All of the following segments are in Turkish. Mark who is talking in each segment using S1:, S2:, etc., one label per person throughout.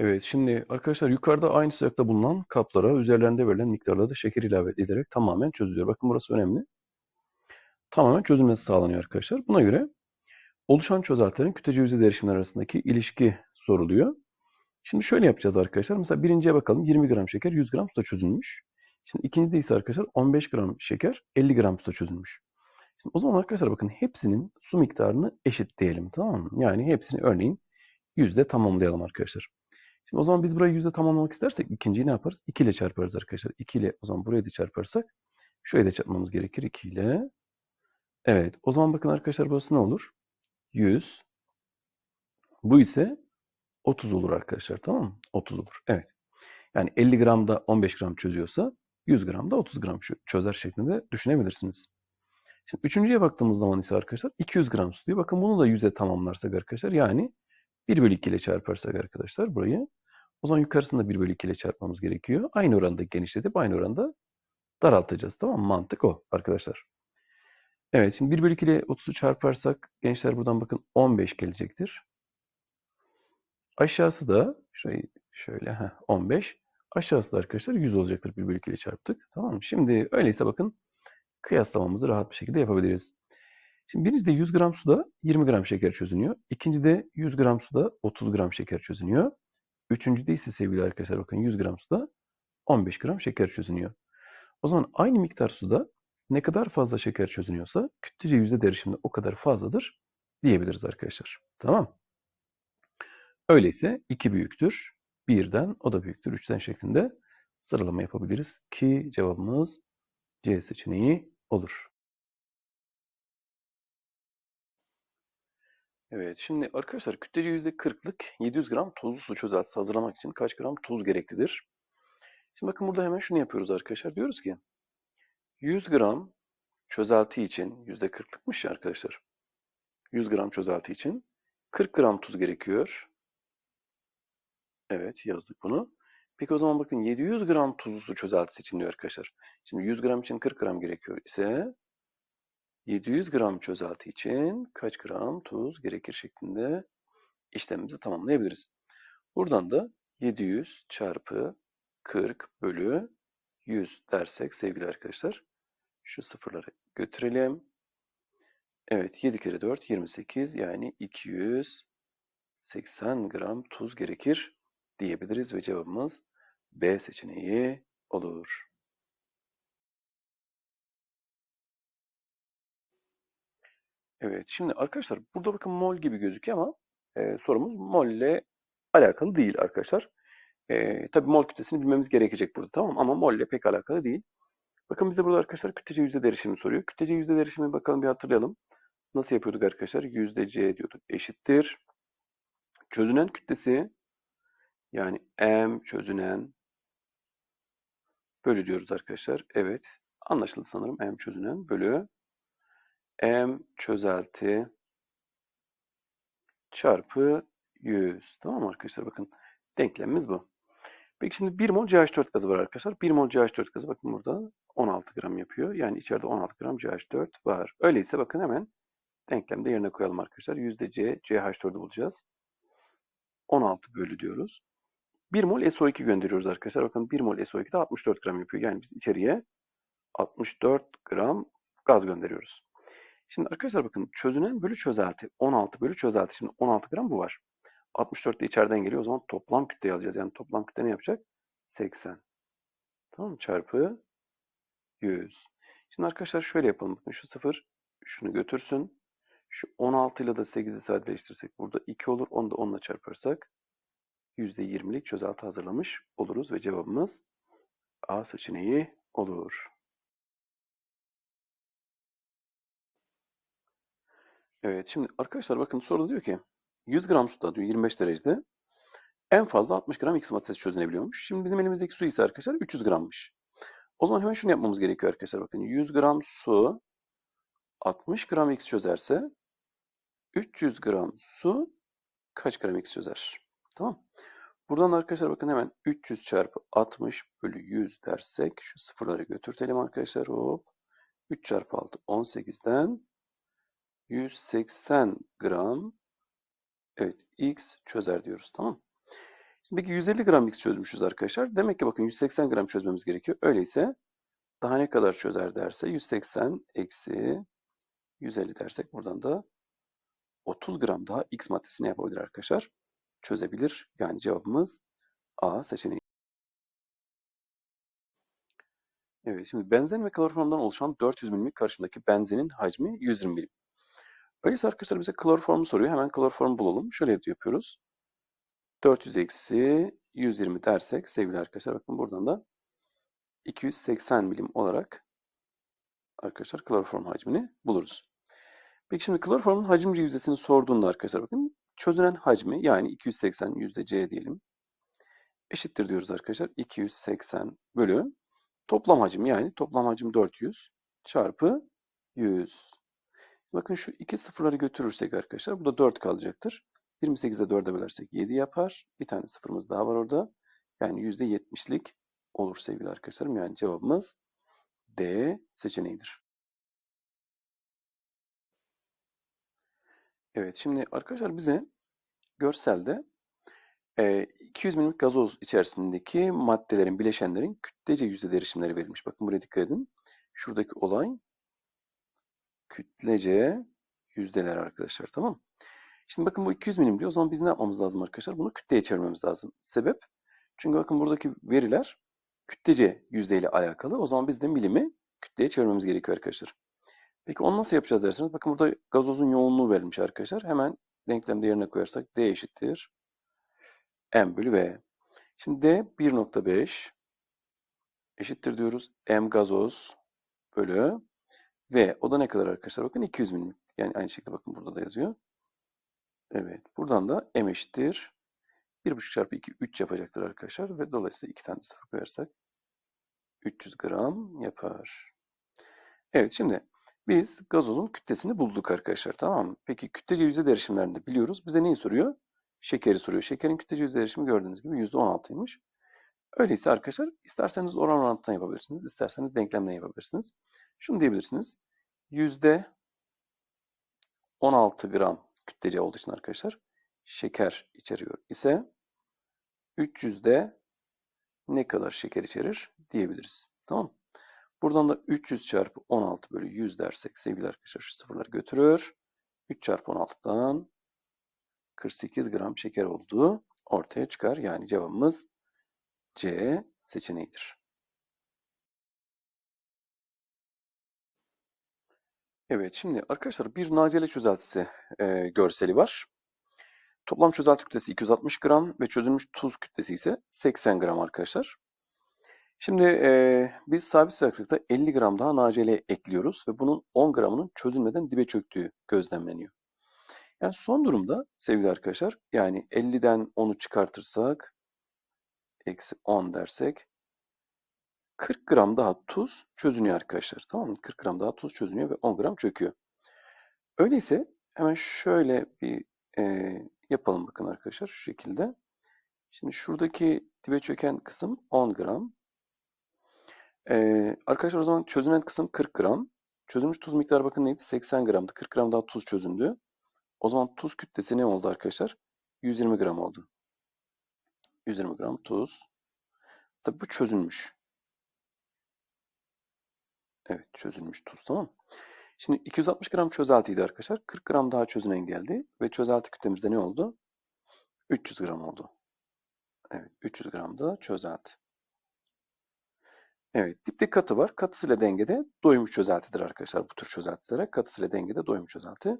S1: Evet, şimdi arkadaşlar yukarıda aynı sıcakta bulunan kaplara üzerlerinde verilen miktarlarda şeker ilave edilerek tamamen çözülüyor. Bakın burası önemli. Tamamen çözülmesi sağlanıyor arkadaşlar. Buna göre oluşan çözeltilerin kütlece yüzey değişimleri arasındaki ilişki soruluyor. Şimdi şöyle yapacağız arkadaşlar. Mesela birinciye bakalım 20 gram şeker 100 gram suda çözülmüş. Şimdi ikincide ise arkadaşlar 15 gram şeker 50 gram suda çözülmüş. Şimdi o zaman arkadaşlar bakın hepsinin su miktarını eşit diyelim tamam mı? Yani hepsini örneğin yüzde tamamlayalım arkadaşlar. Şimdi o zaman biz burayı yüzde tamamlamak istersek ikinciyi ne yaparız? 2 ile çarparız arkadaşlar. 2 ile o zaman burayı da çarparsak şurayı da çarpmamız gerekir 2 ile. Evet o zaman bakın arkadaşlar burası ne olur? 100. Bu ise 30 olur arkadaşlar tamam mı? 30 olur. Evet. Yani 50 gramda 15 gram çözüyorsa 100 gramda 30 gram çözer şeklinde düşünebilirsiniz. Şimdi üçüncüye baktığımız zaman ise arkadaşlar 200 gram su diyor. Bakın bunu da 100'e tamamlarsak arkadaşlar yani 1 bölü 2 ile çarparsak arkadaşlar burayı o zaman yukarısında 1 bölü 2 ile çarpmamız gerekiyor. Aynı oranda genişletip aynı oranda daraltacağız. Tamam mı? Mantık o arkadaşlar. Evet şimdi 1 bölü 2 ile 30'u çarparsak gençler buradan bakın 15 gelecektir. Aşağısı da şöyle, şöyle heh, 15. Aşağısı da arkadaşlar 100 olacaktır 1 bölü 2 ile çarptık. Tamam mı? Şimdi öyleyse bakın kıyaslamamızı rahat bir şekilde yapabiliriz. Şimdi birincide 100 gram suda 20 gram şeker çözünüyor. İkincide 100 gram suda 30 gram şeker çözünüyor. Üçüncüde ise sevgili arkadaşlar bakın 100 gram suda 15 gram şeker çözünüyor. O zaman aynı miktar suda ne kadar fazla şeker çözünüyorsa kütlece yüzde derişimde o kadar fazladır diyebiliriz arkadaşlar. Tamam. Öyleyse 2 büyüktür. 1'den o da büyüktür 3'ten şeklinde sıralama yapabiliriz ki cevabımız C seçeneği olur. Evet, şimdi arkadaşlar kütlece %40'lık 700 gram tuzlu su çözeltisi hazırlamak için kaç gram tuz gereklidir? Şimdi bakın burada hemen şunu yapıyoruz arkadaşlar. Diyoruz ki 100 gram çözelti için %40'lıkmış ya arkadaşlar. 100 gram çözelti için 40 gram tuz gerekiyor. Evet yazdık bunu. Peki o zaman bakın 700 gram tuzlu su çözeltisi için diyor arkadaşlar. Şimdi 100 gram için 40 gram gerekiyor ise 700 gram çözelti için kaç gram tuz gerekir şeklinde işlemimizi tamamlayabiliriz. Buradan da 700 çarpı 40 bölü 100 dersek sevgili arkadaşlar şu sıfırları götürelim. Evet 7 kere 4 28 yani 280 gram tuz gerekir diyebiliriz ve cevabımız B seçeneği olur. Evet, şimdi arkadaşlar burada bakın mol gibi gözüküyor ama e, sorumuz mol ile alakalı değil arkadaşlar. E, tabii mol kütlesini bilmemiz gerekecek burada tamam ama mol ile pek alakalı değil. Bakın bize burada arkadaşlar kütlece yüzde derişimi soruyor. Kütlece yüzde derişimi bakalım bir hatırlayalım. Nasıl yapıyorduk arkadaşlar? Yüzde C diyorduk. Eşittir. Çözünen kütlesi yani M çözünen bölü diyoruz arkadaşlar. Evet. Anlaşıldı sanırım. M çözünen bölü M çözelti çarpı 100. Tamam mı arkadaşlar? Bakın denklemimiz bu. Peki şimdi 1 mol CH4 gazı var arkadaşlar. 1 mol CH4 gazı bakın burada 16 gram yapıyor. Yani içeride 16 gram CH4 var. Öyleyse bakın hemen denklemde yerine koyalım arkadaşlar. C, CH4'ü bulacağız. 16 bölü diyoruz. 1 mol SO2 gönderiyoruz arkadaşlar. Bakın 1 mol SO2 de 64 gram yapıyor. Yani biz içeriye 64 gram gaz gönderiyoruz. Şimdi arkadaşlar bakın çözünen bölü çözelti. 16 bölü çözelti. Şimdi 16 gram bu var. 64 de içeriden geliyor. O zaman toplam kütleyi alacağız. Yani toplam kütle ne yapacak? 80. Tamam? Çarpı 100. Şimdi arkadaşlar şöyle yapalım. Bakın şu 0 şunu götürsün. Şu 16 ile de 8'i sadeleştirirsek burada 2 olur. Onu da 10 ile çarparsak %20'lik çözelti hazırlamış oluruz ve cevabımız A seçeneği olur. Evet şimdi arkadaşlar bakın soruda diyor ki 100 gram suda diyor 25 derecede en fazla 60 gram X maddesi çözünebiliyormuş. Şimdi bizim elimizdeki su ise arkadaşlar 300 grammış. O zaman hemen şunu yapmamız gerekiyor arkadaşlar. Bakın 100 gram su 60 gram X çözerse 300 gram su kaç gram X çözer? Tamam. Buradan arkadaşlar bakın hemen 300 çarpı 60 bölü 100 dersek şu sıfırları götürtelim arkadaşlar. Hop. 3 çarpı 6 18'den 180 gram evet x çözer diyoruz tamam. Şimdi peki 150 gram X çözmüşüz arkadaşlar. Demek ki bakın 180 gram çözmemiz gerekiyor. Öyleyse daha ne kadar çözer derse 180 eksi 150 dersek buradan da 30 gram daha X maddesini yapabilir arkadaşlar. Çözebilir. Yani cevabımız A seçeneği. Evet şimdi benzen ve kloroformdan oluşan 400 milimlik karşımdaki benzenin hacmi 120 milim. Öyleyse arkadaşlar bize kloroformu soruyor. Hemen kloroformu bulalım. Şöyle yapıyoruz. 400 eksi 120 dersek sevgili arkadaşlar bakın buradan da 280 milim olarak arkadaşlar kloroform hacmini buluruz. Peki şimdi kloroformun hacimci yüzdesini sorduğunda arkadaşlar bakın çözünen hacmi yani 280 yüzde C diyelim. Eşittir diyoruz arkadaşlar. 280 bölü toplam hacim yani toplam hacim 400 çarpı 100. Bakın şu iki sıfırları götürürsek arkadaşlar burada 4 kalacaktır. 28'e 4'e bölersek 7 yapar. Bir tane sıfırımız daha var orada. Yani %70'lik olur sevgili arkadaşlarım. Yani cevabımız D seçeneğidir. Evet şimdi arkadaşlar bize görselde e, 200 milimlik gazoz içerisindeki maddelerin, bileşenlerin kütlece yüzde derişimleri verilmiş. Bakın buraya dikkat edin. Şuradaki olay kütlece yüzdeler arkadaşlar tamam mı? Şimdi bakın bu 200 milim diyor. O zaman biz ne yapmamız lazım arkadaşlar? Bunu kütleye çevirmemiz lazım. Sebep? Çünkü bakın buradaki veriler kütlece yüzdeyle alakalı. O zaman biz de milimi kütleye çevirmemiz gerekiyor arkadaşlar. Peki onu nasıl yapacağız derseniz bakın burada gazozun yoğunluğu verilmiş arkadaşlar. Hemen denklemde yerine koyarsak D eşittir M bölü V. Şimdi D 1.5 eşittir diyoruz. M gazoz bölü V. O da ne kadar arkadaşlar? Bakın 200 milim. Yani aynı şekilde bakın burada da yazıyor. Evet. Buradan da M eşittir. 1.5 çarpı 2 3 yapacaktır arkadaşlar. Ve dolayısıyla 2 tane sıfır koyarsak 300 gram yapar. Evet şimdi biz gazozun kütlesini bulduk arkadaşlar tamam mı? Peki kütlece yüzde derişimlerini biliyoruz. Bize neyi soruyor? Şekeri soruyor. Şekerin kütlece yüzde derişimi gördüğünüz gibi %16'ymış. Öyleyse arkadaşlar isterseniz oran orantıdan yapabilirsiniz. isterseniz denklemden yapabilirsiniz. Şunu diyebilirsiniz. Yüzde 16 gram kütlece olduğu için arkadaşlar şeker içeriyor ise 300'de ne kadar şeker içerir diyebiliriz. Tamam Buradan da 300 çarpı 16 bölü 100 dersek sevgili arkadaşlar şu sıfırları götürür. 3 çarpı 16'dan 48 gram şeker olduğu ortaya çıkar. Yani cevabımız C seçeneğidir. Evet şimdi arkadaşlar bir nacelle çözeltisi e, görseli var. Toplam çözelti kütlesi 260 gram ve çözülmüş tuz kütlesi ise 80 gram arkadaşlar. Şimdi e, biz sabit sıcaklıkta 50 gram daha nacelle ekliyoruz ve bunun 10 gramının çözülmeden dibe çöktüğü gözlemleniyor. Yani son durumda sevgili arkadaşlar yani 50'den 10'u çıkartırsak eksi 10 dersek 40 gram daha tuz çözünüyor arkadaşlar. Tamam mı? 40 gram daha tuz çözünüyor ve 10 gram çöküyor. Öyleyse hemen şöyle bir e, yapalım bakın arkadaşlar şu şekilde. Şimdi şuradaki dibe çöken kısım 10 gram. Ee, arkadaşlar o zaman çözünen kısım 40 gram. Çözülmüş tuz miktarı bakın neydi? 80 gramdı. 40 gram daha tuz çözündü. O zaman tuz kütlesi ne oldu arkadaşlar? 120 gram oldu. 120 gram tuz. Tabi bu çözülmüş. Evet çözülmüş tuz tamam Şimdi 260 gram çözeltiydi arkadaşlar. 40 gram daha çözünen geldi. Ve çözelti kütlemizde ne oldu? 300 gram oldu. Evet 300 gram da çözelti. Evet, dipte katı var. Katısıyla dengede doymuş çözeltidir arkadaşlar. Bu tür çözeltilere katısıyla dengede doymuş çözelti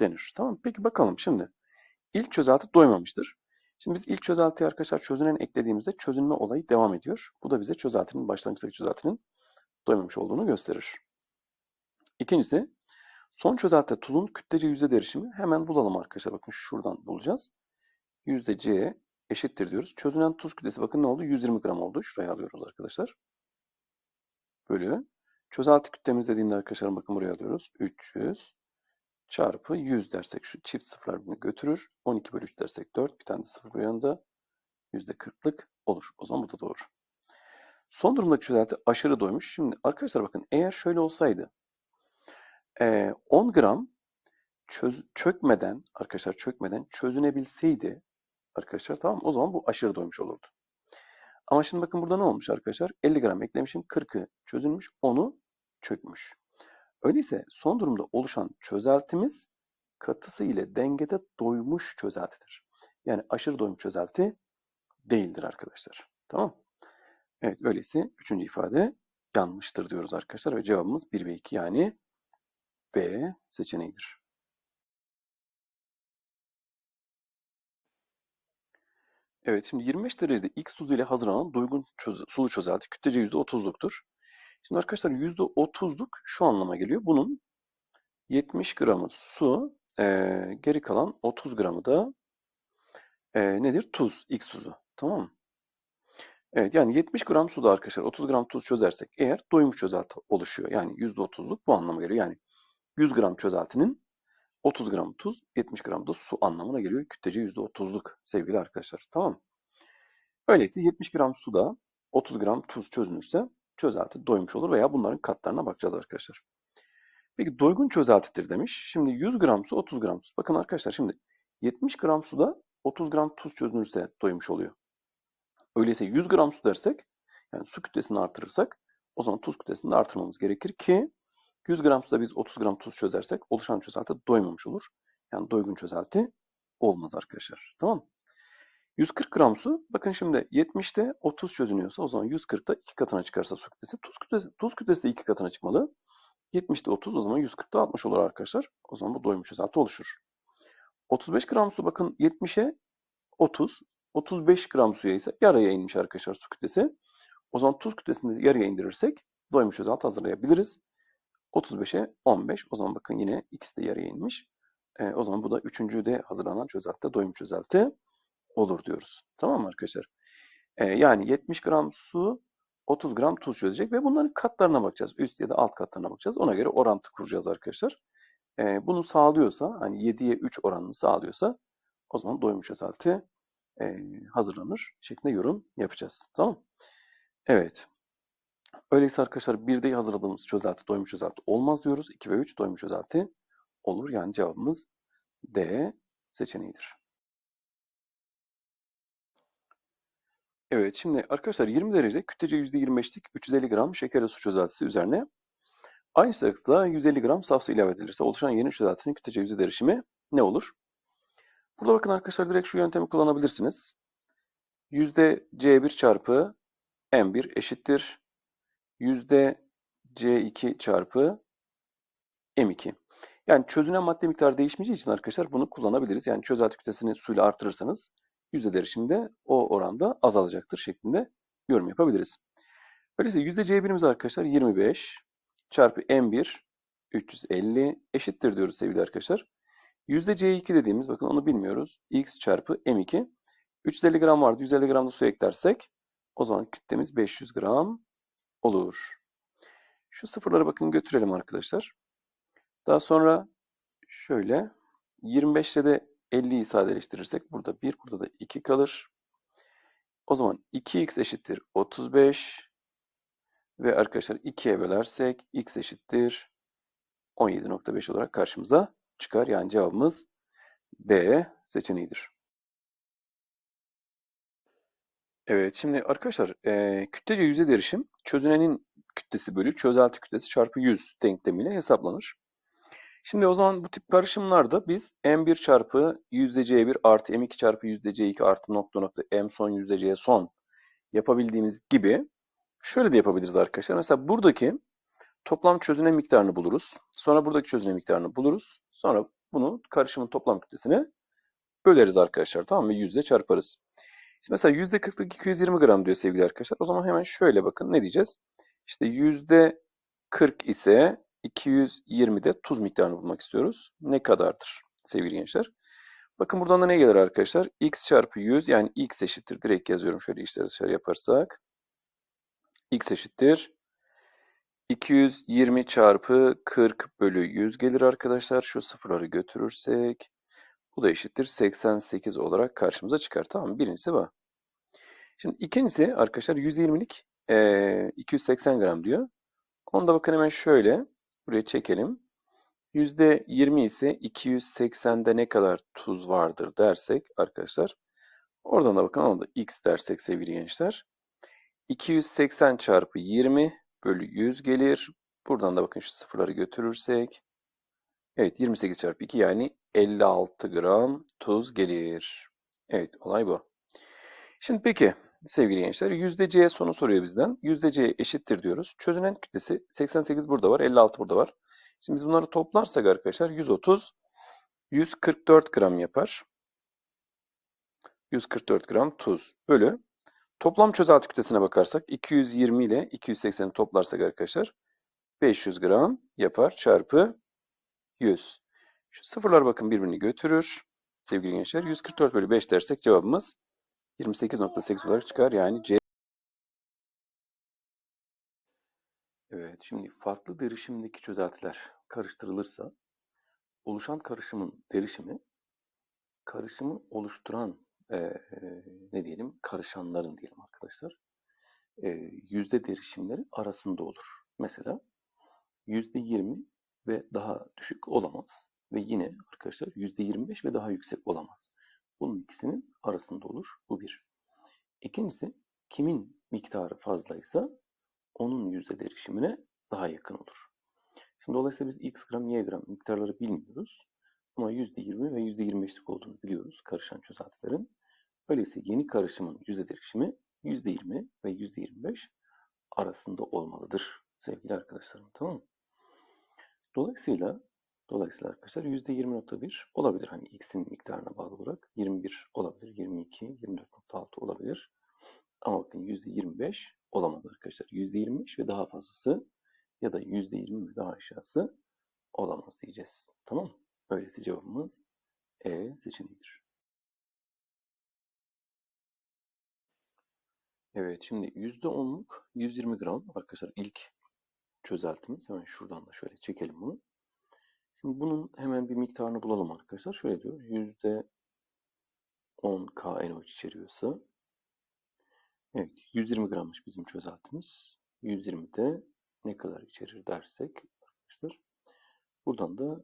S1: denir. Tamam Peki bakalım şimdi. İlk çözelti doymamıştır. Şimdi biz ilk çözeltiyi arkadaşlar çözünen eklediğimizde çözünme olayı devam ediyor. Bu da bize çözeltinin, başlangıçtaki çözeltinin doymamış olduğunu gösterir. İkincisi, son çözeltide tuzun kütlece yüzde derişimi hemen bulalım arkadaşlar. Bakın şuradan bulacağız. Yüzde C eşittir diyoruz. Çözünen tuz kütlesi bakın ne oldu? 120 gram oldu. Şuraya alıyoruz arkadaşlar bölü çözelti kütlemiz dediğinde arkadaşlar bakın buraya alıyoruz. 300 çarpı 100 dersek şu çift sıfırlar bunu götürür. 12 bölü 3 dersek 4 bir tane de sıfır yanında %40'lık olur. O zaman bu da doğru. Son durumdaki çözelti aşırı doymuş. Şimdi arkadaşlar bakın eğer şöyle olsaydı 10 gram çöz, çökmeden arkadaşlar çökmeden çözünebilseydi arkadaşlar. Tamam? O zaman bu aşırı doymuş olurdu. Ama şimdi bakın burada ne olmuş arkadaşlar? 50 gram eklemişim. 40'ı çözülmüş. 10'u çökmüş. Öyleyse son durumda oluşan çözeltimiz katısı ile dengede doymuş çözeltidir. Yani aşırı doymuş çözelti değildir arkadaşlar. Tamam Evet öyleyse üçüncü ifade yanlıştır diyoruz arkadaşlar ve cevabımız 1 ve 2 yani B seçeneğidir. Evet şimdi 25 derecede X tuzu ile hazırlanan doygun çöz sulu çözelti kütlece %30'luktur. Şimdi arkadaşlar %30'luk şu anlama geliyor. Bunun 70 gramı su, e, geri kalan 30 gramı da e, nedir? Tuz, X tuzu. Tamam mı? Evet yani 70 gram suda arkadaşlar 30 gram tuz çözersek eğer doymuş çözelti oluşuyor. Yani %30'luk bu anlama geliyor. Yani 100 gram çözeltinin 30 gram tuz, 70 gram da su anlamına geliyor. Kütlece %30'luk sevgili arkadaşlar. Tamam? Öyleyse 70 gram suda 30 gram tuz çözünürse çözelti doymuş olur veya bunların katlarına bakacağız arkadaşlar. Peki doygun çözeltidir demiş. Şimdi 100 gram su 30 gram tuz. Bakın arkadaşlar şimdi 70 gram suda 30 gram tuz çözünürse doymuş oluyor. Öyleyse 100 gram su dersek yani su kütlesini artırırsak o zaman tuz kütlesini de artırmamız gerekir ki 100 gram suda biz 30 gram tuz çözersek oluşan çözelti doymamış olur. Yani doygun çözelti olmaz arkadaşlar. Tamam 140 gram su. Bakın şimdi 70'te 30 çözünüyorsa o zaman 140'da 2 katına çıkarsa su kütlesi. Tuz kütlesi, tuz kütlesi de 2 katına çıkmalı. 70'te 30 o zaman 140'da 60 olur arkadaşlar. O zaman bu doymuş çözelti oluşur. 35 gram su bakın 70'e 30. 35 gram suya ise yarıya inmiş arkadaşlar su kütlesi. O zaman tuz kütlesini yarıya indirirsek doymuş çözelti hazırlayabiliriz. 35'e 15. O zaman bakın yine ikisi de yarıya inmiş. E, o zaman bu da üçüncü de hazırlanan çözelti, doymuş çözelti olur diyoruz. Tamam mı arkadaşlar? E, yani 70 gram su 30 gram tuz çözecek ve bunların katlarına bakacağız. Üst ya da alt katlarına bakacağız. Ona göre orantı kuracağız arkadaşlar. E, bunu sağlıyorsa, hani 7'ye 3 oranını sağlıyorsa o zaman doymuş çözelti e, hazırlanır şeklinde yorum yapacağız. Tamam Evet. Öyleyse arkadaşlar 1'de hazırladığımız çözelti doymuş çözelti olmaz diyoruz. 2 ve 3 doymuş çözelti olur. Yani cevabımız D seçeneğidir. Evet şimdi arkadaşlar 20 derece kütlece %25'lik 350 gram şekerli su çözeltisi üzerine aynı sıcaklıkta 150 gram saf su ilave edilirse oluşan yeni çözeltinin kütlece yüzde derişimi ne olur? Burada bakın arkadaşlar direkt şu yöntemi kullanabilirsiniz. Yüzde C1 çarpı M1 eşittir. Yüzde C2 çarpı M2. Yani çözünen madde miktarı değişmeyeceği için arkadaşlar bunu kullanabiliriz. Yani çözelti kütlesini suyla artırırsanız yüzde derişimde o oranda azalacaktır şeklinde yorum yapabiliriz. Öyleyse yüzde C1'imiz arkadaşlar 25 çarpı M1 350 eşittir diyoruz sevgili arkadaşlar. Yüzde C2 dediğimiz bakın onu bilmiyoruz. X çarpı M2. 350 gram vardı. 150 gram da su eklersek o zaman kütlemiz 500 gram olur. Şu sıfırları bakın götürelim arkadaşlar. Daha sonra şöyle 25 ile de 50'yi sadeleştirirsek burada 1, burada da 2 kalır. O zaman 2x eşittir 35 ve arkadaşlar 2'ye bölersek x eşittir 17.5 olarak karşımıza çıkar. Yani cevabımız B seçeneğidir. Evet şimdi arkadaşlar e, kütlece yüzde derişim çözünenin kütlesi bölü çözelti kütlesi çarpı 100 denklemiyle hesaplanır. Şimdi o zaman bu tip karışımlarda biz m1 çarpı yüzde c1 artı m2 çarpı yüzde c2 artı nokta nokta m son yüzde c son yapabildiğimiz gibi şöyle de yapabiliriz arkadaşlar. Mesela buradaki toplam çözüne miktarını buluruz. Sonra buradaki çözüne miktarını buluruz. Sonra bunu karışımın toplam kütlesine böleriz arkadaşlar. Tamam mı? Yüzde çarparız. Şimdi mesela yüzde 40'lık 220 gram diyor sevgili arkadaşlar. O zaman hemen şöyle bakın ne diyeceğiz? İşte yüzde 40 ise 220'de tuz miktarını bulmak istiyoruz. Ne kadardır sevgili gençler? Bakın buradan da ne gelir arkadaşlar? x çarpı 100 yani x eşittir. Direkt yazıyorum şöyle işleri dışarı yaparsak. x eşittir. 220 çarpı 40 bölü 100 gelir arkadaşlar. Şu sıfırları götürürsek bu da eşittir 88 olarak karşımıza çıkar. Tamam Birincisi bu. Şimdi ikincisi arkadaşlar 120'lik e, 280 gram diyor. Onu da bakın hemen şöyle buraya çekelim. %20 ise 280'de ne kadar tuz vardır dersek arkadaşlar Oradan da bakın ona da x dersek sevgili gençler. 280 çarpı 20 bölü 100 gelir. Buradan da bakın şu sıfırları götürürsek. Evet 28 çarpı 2 yani 56 gram tuz gelir. Evet olay bu. Şimdi peki sevgili gençler yüzde c sonu soruyor bizden. Yüzde c eşittir diyoruz. Çözünen kütlesi 88 burada var 56 burada var. Şimdi biz bunları toplarsak arkadaşlar 130 144 gram yapar. 144 gram tuz bölü. Toplam çözelti kütlesine bakarsak 220 ile 280'i toplarsak arkadaşlar 500 gram yapar çarpı 100. Şu sıfırlar bakın birbirini götürür. Sevgili gençler 144 bölü 5 dersek cevabımız 28.8 olarak çıkar. Yani C. Evet şimdi farklı derişimdeki çözeltiler karıştırılırsa oluşan karışımın derişimi karışımı oluşturan e, ne diyelim karışanların diyelim arkadaşlar e, yüzde derişimleri arasında olur. Mesela yüzde yirmi ve daha düşük olamaz ve yine arkadaşlar yüzde yirmi beş ve daha yüksek olamaz. Bunun ikisinin arasında olur. Bu bir. İkincisi kimin miktarı fazlaysa onun yüzde derişimine daha yakın olur. Şimdi dolayısıyla biz x gram, y gram miktarları bilmiyoruz. Ama %20 ve %25'lik olduğunu biliyoruz karışan çözeltilerin. Öyleyse yeni karışımın yüzde derişimi %20 ve %25 arasında olmalıdır sevgili arkadaşlarım. Tamam mı? Dolayısıyla dolayısıyla arkadaşlar %20.1 olabilir. Hani x'in miktarına bağlı olarak 21 olabilir, 22, 24.6 olabilir. Ama bakın %25 olamaz arkadaşlar. %25 ve daha fazlası ya da %20 ve daha aşağısı olamaz diyeceğiz. Tamam mı? Öyleyse cevabımız E seçeneğidir. Evet şimdi %10'luk 120 gram arkadaşlar ilk çözeltimiz. Hemen şuradan da şöyle çekelim bunu. Şimdi bunun hemen bir miktarını bulalım arkadaşlar. Şöyle diyor. %10 KNO içeriyorsa Evet 120 grammış bizim çözeltimiz. 120 de ne kadar içerir dersek arkadaşlar. Buradan da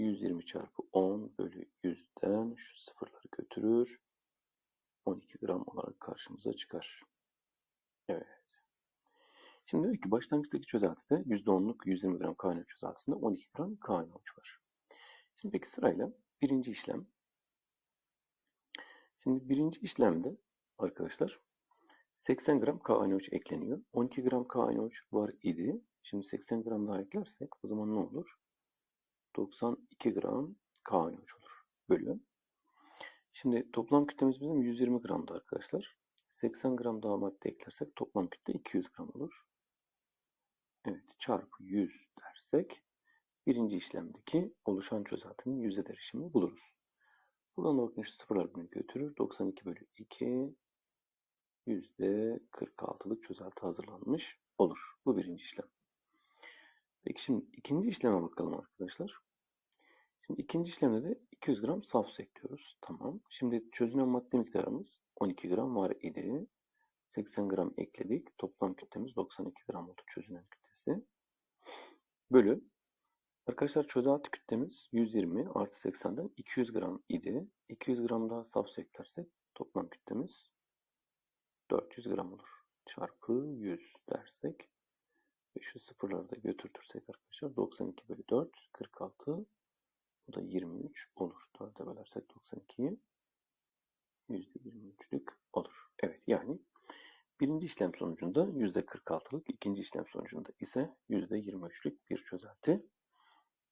S1: 120 çarpı 10 bölü 100'den şu sıfırları götürür. 12 gram olarak karşımıza çıkar. Evet. Şimdi diyor ki başlangıçtaki çözeltide %10'luk 120 gram KNO çözeltisinde 12 gram KNO var. Şimdi peki sırayla birinci işlem. Şimdi birinci işlemde arkadaşlar 80 gram KNO3 ekleniyor. 12 gram KNO3 var idi. Şimdi 80 gram daha eklersek o zaman ne olur? 92 gram KNO3 olur. Bölü. Şimdi toplam kütlemiz bizim 120 gramdı arkadaşlar. 80 gram daha madde eklersek toplam kütle 200 gram olur. Evet çarpı 100 dersek birinci işlemdeki oluşan çözeltinin yüzde derişimini buluruz. Buradan da bakın şu sıfırlar bunu götürür. 92 bölü 2 %46'lık çözelti hazırlanmış olur. Bu birinci işlem. Peki şimdi ikinci işleme bakalım arkadaşlar. Şimdi ikinci işlemde de 200 gram saf su ekliyoruz. Tamam. Şimdi çözünen madde miktarımız 12 gram var idi. 80 gram ekledik. Toplam kütlemiz 92 gram oldu çözünen kütlesi. Bölü. Arkadaşlar çözelti kütlemiz 120 artı 80'den 200 gram idi. 200 gram daha saf su toplam kütlemiz 400 gram olur. Çarpı 100 dersek ve şu sıfırları da götürtürsek arkadaşlar 92 bölü 4 46 bu da 23 olur. 4'e bölersek 92'yi %23'lük olur. Evet yani birinci işlem sonucunda %46'lık, ikinci işlem sonucunda ise %23'lük bir çözelti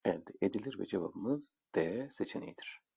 S1: elde edilir ve cevabımız D seçeneğidir.